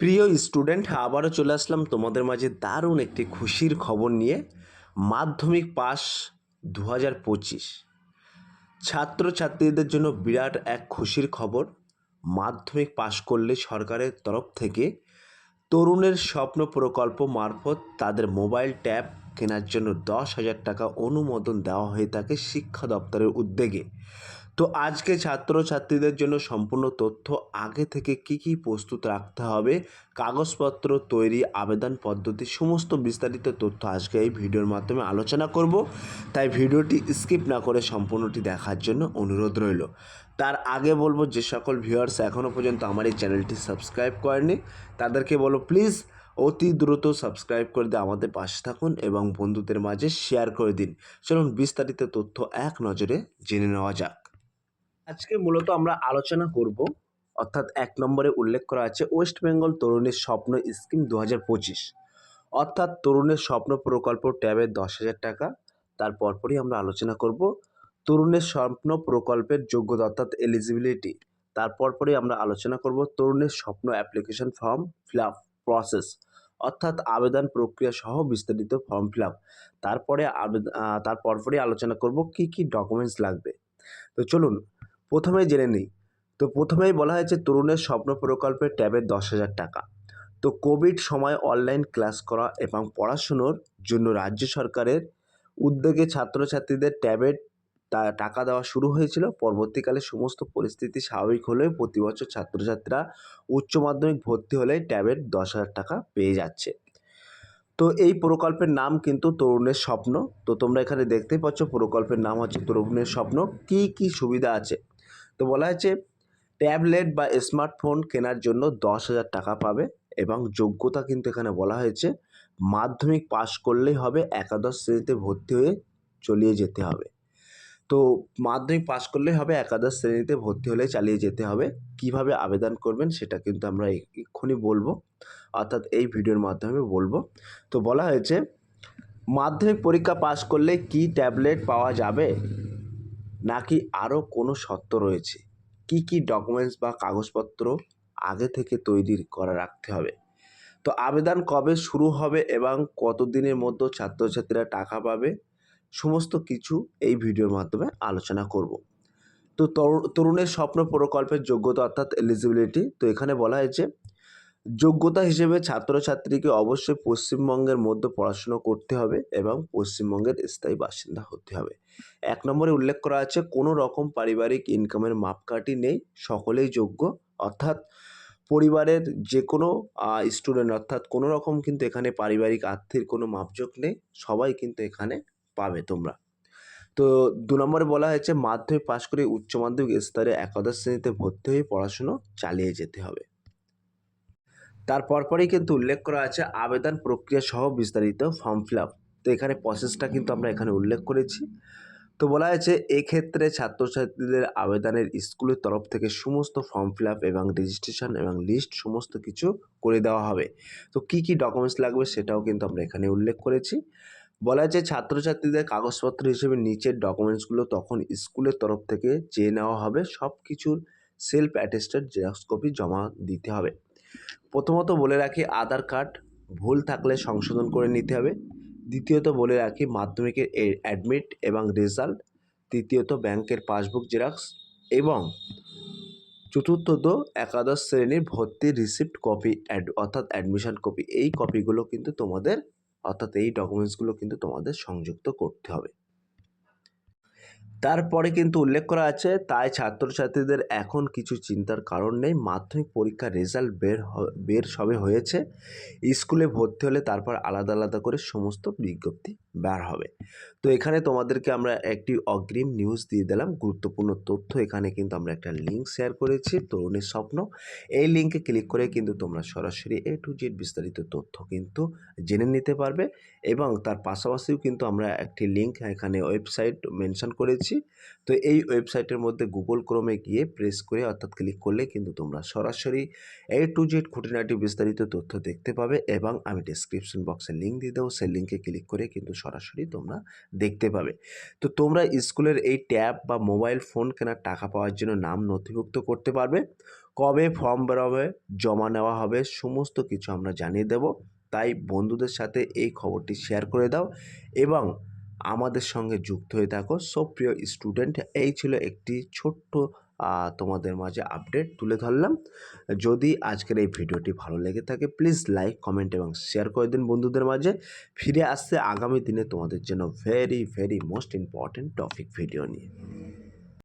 প্রিয় স্টুডেন্ট, আবারও চলে আসলাম তোমাদের মাঝে দারুণ একটি খুশির খবর নিয়ে। মাধ্যমিক পাস দু হাজার পঁচিশ। ছাত্রছাত্রীদের জন্য বিরাট এক খুশির খবর। মাধ্যমিক পাশ করলে সরকারের তরফ থেকে তরুণের স্বপ্ন প্রকল্প মারফত তাদের মোবাইল ট্যাব কেনার জন্য দশ হাজার টাকা অনুমোদন দেওয়া হয়ে থাকে শিক্ষা দপ্তরের উদ্যোগে। তো আজকে ছাত্রছাত্রীদের জন্য সম্পূর্ণ তথ্য আগে থেকে কি কি প্রস্তুত রাখতে হবে, কাগজপত্র তৈরি আবেদন পদ্ধতি সমস্ত বিস্তারিত তথ্য আজকে এই ভিডিওর মাধ্যমে আলোচনা করব। তাই ভিডিওটি স্কিপ না করে সম্পূর্ণটি দেখার জন্য অনুরোধ রইল। তার আগে বলব, যে সকল ভিউয়ার্স এখনও পর্যন্ত আমার এই চ্যানেলটি সাবস্ক্রাইব করেনি তাদেরকে বলো প্লিজ অতি দ্রুত সাবস্ক্রাইব করে দিয়ে আমাদের পাশে থাকুন এবং বন্ধুদের মাঝে শেয়ার করে দিন। চলুন বিস্তারিত তথ্য এক নজরে জেনে নেওয়া যাক। আজকে মূলত আমরা আলোচনা করব, অর্থাৎ এক নম্বরে উল্লেখ করা আছে ওয়েস্ট বেঙ্গল তরুণের স্বপ্ন স্কিম দু হাজার পঁচিশ। অর্থাৎ তরুণের স্বপ্ন প্রকল্প ট্যাবে দশ হাজার টাকা। তার পরপরই আমরা আলোচনা করব তরুণের স্বপ্ন প্রকল্পের যোগ্যতা, অর্থাৎ এলিজিবিলিটি তার পরপরই আমরা আলোচনা করব তরুণের স্বপ্ন অ্যাপ্লিকেশন ফর্ম ফিল প্রসেস অর্থাৎ আবেদন প্রক্রিয়া সহ বিস্তারিত ফর্ম ফিল তারপরে আবেদন তার পরপরই আলোচনা করব কি কি ডকুমেন্টস লাগবে। তো চলুন প্রথমেই জেনে নিই। তো প্রথমেই বলা হয়েছে তরুণের স্বপ্ন প্রকল্পের ট্যাবের দশ হাজার টাকা। তো কোভিড সময় অনলাইন ক্লাস করা এবং পড়াশুনোর জন্য রাজ্য সরকারের উদ্যোগে ছাত্রছাত্রীদের ট্যাবের টাকা দেওয়া শুরু হয়েছিল। পরবর্তীকালে সমস্ত পরিস্থিতি স্বাভাবিক হলে প্রতি বছর ছাত্রছাত্রীরা উচ্চ মাধ্যমিক ভর্তি হলে ট্যাবের দশ হাজার টাকা পেয়ে যাচ্ছে। তো এই প্রকল্পের নাম কিন্তু তরুণের স্বপ্ন। তো তোমরা এখানে দেখতেই পাচ্ছ প্রকল্পের নাম হচ্ছে তরুণের স্বপ্ন। কি কি সুবিধা আছে? তো বলা হয়েছে, ট্যাবলেট বা স্মার্টফোন কেনার জন্য দশ হাজার টাকা পাবে এবং যোগ্যতা কিন্তু এখানে বলা হয়েছে, মাধ্যমিক পাশ করলেই হবে, একাদশ শ্রেণীতে ভর্তি হয়ে চলিয়ে যেতে হবে। তো মাধ্যমিক পাশ করলেই হবে, একাদশ শ্রেণীতে ভর্তি হলে চালিয়ে যেতে হবে, কীভাবে আবেদন করবেন সেটা কিন্তু আমরা এক্ষুনি বলব, অর্থাৎ এই ভিডিওর মাধ্যমে বলব। তো বলা হয়েছে, মাধ্যমিক পরীক্ষা পাশ করলে কি ট্যাবলেট পাওয়া যাবে? নাকি আরও কোনো শর্ত রয়েছে? কি কি ডকুমেন্টস বা কাগজপত্র আগে থেকে তৈরি করা রাখতে হবে? তো আবেদন কবে শুরু হবে এবং কতদিনের মধ্যে ছাত্রছাত্রীরা টাকা পাবে? সমস্ত কিছু এই ভিডিওর মাধ্যমে আলোচনা করব। তো তরু- তরুণের স্বপ্ন প্রকল্পের যোগ্যতা অর্থাৎ এলিজিবিলিটি তো এখানে বলা হয়েছে যোগ্যতা হিসেবে ছাত্রছাত্রীকে অবশ্যই পশ্চিমবঙ্গের মধ্যে পড়াশুনো করতে হবে এবং পশ্চিমবঙ্গের স্থায়ী বাসিন্দা হতে হবে। এক নম্বরে উল্লেখ করা আছে, কোনো রকম পারিবারিক ইনকামের মাপকাঠি নেই, সকলেই যোগ্য। অর্থাৎ পরিবারের যে কোনো স্টুডেন্ট অর্থাৎ কোনো রকম কিন্তু এখানে পারিবারিক আর্থিক কোনো মাপজোক নেই, সবাই কিন্তু এখানে পাবে তোমরা। তো দু নম্বরে বলা হয়েছে, মাধ্যমিক পাশ করে উচ্চ মাধ্যমিক স্তরে একাদশ শ্রেণীতে ভর্তি হয়ে পড়াশুনো চালিয়ে যেতে হবে। তার পরপরই কিন্তু উল্লেখ করা আছে আবেদন প্রক্রিয়া সহ বিস্তারিত ফর্ম ফিল আপ তো এখানে প্রসেসটা কিন্তু আমরা এখানে উল্লেখ করেছি। তো বলা হয়েছে, এক্ষেত্রে ছাত্রছাত্রীদের আবেদনের স্কুলের তরফ থেকে সমস্ত ফর্ম ফিল আপ এবং রেজিস্ট্রেশন এবং লিস্ট সমস্ত কিছু করে দেওয়া হবে। তো কি কি ডকুমেন্টস লাগবে সেটাও কিন্তু আমরা এখানে উল্লেখ করেছি। বলা হয়েছে, ছাত্রছাত্রীদের কাগজপত্র হিসেবে নিচের ডকুমেন্টসগুলো তখন স্কুলের তরফ থেকে চেয়ে নেওয়া হবে। সব কিছুর সেলফ অ্যাটেস্টেড জেরক্স কপি জমা দিতে হবে। প্রথমত বলে রাখি আধার কার্ড ভুল থাকলে সংশোধন করে নিতে হবে। দ্বিতীয়ত বলে রাখি মাধ্যমিকের অ্যাডমিট এবং রেজাল্ট তৃতীয়ত ব্যাংকের পাসবুক জেরক্স এবং চতুর্থত একাদশ শ্রেণির ভর্তির রিসিপ্ট কপি অ্যাড অর্থাৎ অ্যাডমিশন কপি এই কপিগুলো কিন্তু তোমাদের, অর্থাৎ এই ডকুমেন্টসগুলো কিন্তু তোমাদের সংযুক্ত করতে হবে। তারপরে কিন্তু উল্লেখ করা আছে, তাই ছাত্রছাত্রীদের এখন কিছু চিন্তার কারণ নেই। মাধ্যমিক পরীক্ষার রেজাল্ট বের বের সবে হয়েছে। স্কুলে ভর্তি হলে তারপর আলাদা আলাদা করে সমস্ত বিজ্ঞপ্তি বের হবে। তো এখানে তোমাদেরকে আমরা একটি অগ্রিম নিউজ দিয়ে দিলাম। গুরুত্বপূর্ণ তথ্য। এখানে কিন্তু আমরা একটা লিঙ্ক শেয়ার করেছি, তরুণের স্বপ্ন। এই লিঙ্কে ক্লিক করে কিন্তু তোমরা সরাসরি এ টু জেড বিস্তারিত তথ্য কিন্তু জেনে নিতে পারবে এবং তার পাশাপাশিও কিন্তু আমরা একটি লিঙ্ক এখানে ওয়েবসাইট মেনশন করেছি। তো এই ওয়েবসাইটের মধ্যে গুগল ক্রোমে গিয়ে প্রেস করে অর্থাৎ ক্লিক করলে কিন্তু তোমরা সরাসরি এ টু জেড খুঁটিনাটি বিস্তারিত তথ্য দেখতে পাবে এবং আমি ডিসক্রিপশন বক্সে লিঙ্ক দিয়ে দেবো। সেই লিঙ্কে ক্লিক করে কিন্তু সরাসরি তোমরা দেখতে পাবে। তো তোমরা স্কুলের এই ট্যাব বা মোবাইল ফোন কেনার টাকা পাওয়ার জন্য নাম নথিভুক্ত করতে পারবে। কবে ফর্ম বেরোবে, জমা নেওয়া হবে, সমস্ত কিছু আমরা জানিয়ে দেব। তাই বন্ধুদের সাথে এই খবরটি শেয়ার করে দাও এবং আমাদের সঙ্গে যুক্ত হয়ে থাকো। সব প্রিয় স্টুডেন্ট, এই ছিল একটি ছোট্ট তোমাদের মাঝে আপডেট তুলে ধরলাম। যদি আজকের এই ভিডিওটি ভালো লেগে থাকে প্লিজ লাইক কমেন্ট এবং শেয়ার করে দিন বন্ধুদের মাঝে। ফিরে আসছে আগামী দিনে তোমাদের জন্য very very most important topic video নিয়ে।